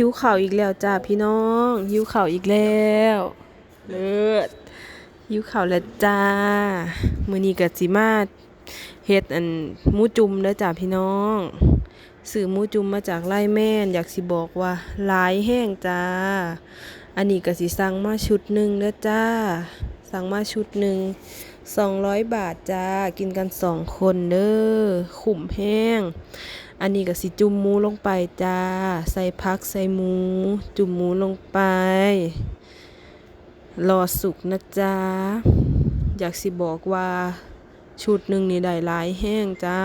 หิวข่าวอีกแล้วจ้าพี่น้อง หิวข่าวอีกแล้วเลิศหิวข่าวแล้วจ้ามือนี้ก็สิมาเฮ็ดอันมูจุ่มเด้อจ้าพี่น้องซื้อมูจุ่มมาจากไร่แม่น อยากสิบอกว่าหลายแห้งจ้า อันนี้ก็สิสั่งมาชุดหนึ่งเด้อจ้า สั่งมาชุดหนึ่ง200บาทจ้า กินกันสองคนเด้อขุ่มแห้ง อันนี้ก็สิจุ่มหมูลงไปจ้า ใส่พักใส่หมู จุ่มหมูลงไป รอสุกนะจ้า อยากสิบอกว่าชุดหนึ่งนี่ได้หลายแห้งจ้า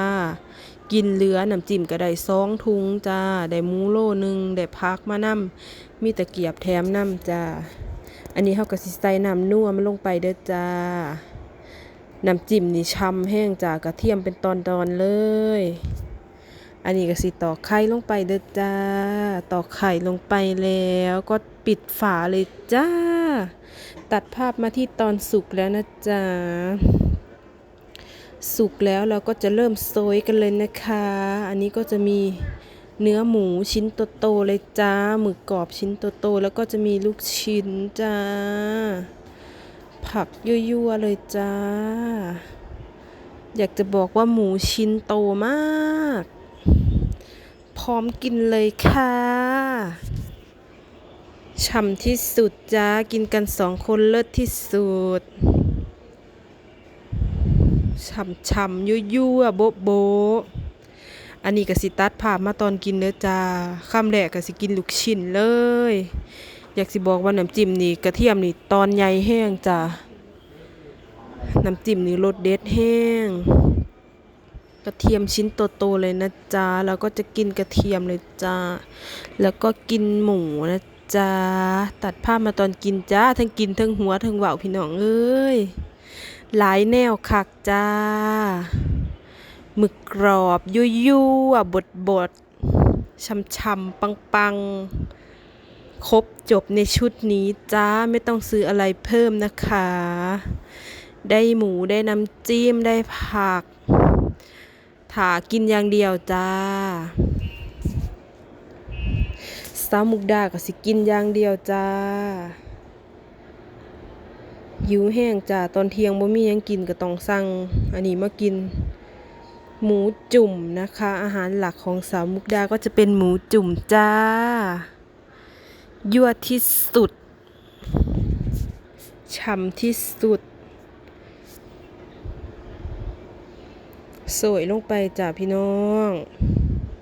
กินเหลือน้ำจิ้มก็ได้สองทุงจ้า ได้หมูโลหนึ่งได้พักมานำมีตะเกียบแถมนำจ้า อันนี้เขาก็สิใส่น้ำนัวมันลงไปเด้อจ้าน้ำจิ้มนี่ช่ำแห้งจ้ากระเทียมเป็นตอนๆเลย อันนี้ก็สิตอกไข่ลงไปเด้อจ้า ตอกไข่ลงไปแล้วก็ปิดฝาเลยจ้า ตัดภาพมาที่ตอนสุกแล้วนะจ๊ะ สุกแล้วเราก็จะเริ่มโซยกันเลยนะคะ อันนี้ก็จะมีเนื้อหมูชิ้นโตๆเลยจ้า หมึกกรอบชิ้นโตๆแล้วก็จะมีลูกชิ้นจ้า ผักยั่วๆเลยจ้า อยากจะบอกว่าหมูชิ้นโตมาก พร้อมกินเลยค่ะฉ่ำที่สุดจ้า กินกันสองคนเลิศที่สุดฉ่ำฉ่ำยั่วยั่วๆโบ๊ะโบ๊ะอันนี้ก็สิตัดผ่าพมาตอนกินเด้อจ้าข้ามแรกก็สิกินลูกชิ้นเลย อยากสิบอกว่าน้ำจิ้มนี่กระเทียมนี่ตอนใหญ่แห้งจ้าน้ำจิ้มนี่รสเด็ดแห้ง กระเทียมชิ้นโตๆเลยนะจ๊ะแล้วก็จะกินกระเทียมเลยจ้าแล้วก็กินหมูนะจ๊ะตัดภาพมาตอนกินจ้าทั้งกินทั้งหัวทั้งเว่าวพี่น้องเอ้ยหลายแนวคักจ้าหมึกกรอบยั่วยั่วบดบดช่ำช่ำปังปังๆ ครบจบในชุดนี้จ้าไม่ต้องซื้ออะไรเพิ่มนะคะ ได้หมูได้น้ำจิ้มได้ผัก ถากินอย่างเดียวจ้าสาวมุกดาก็สิกินอย่างเดียวจ้าหิวแห้งจ้าตอนเที่ยงบ่มียังกินก็ต้องสั่งอันนี้มากิน หมูจุ่มนะคะ อาหารหลักของสาวมุกดาก็จะเป็นหมูจุ่มจ้ายั่วที่สุดฉ่ำที่สุด สวยลงไปจ้าพี่น้อง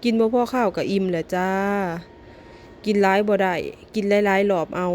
กินบ่พ่อข้าวกับอิ่มแหละจ้า กินหลายบ่ได้กินหลายๆหลอบเอา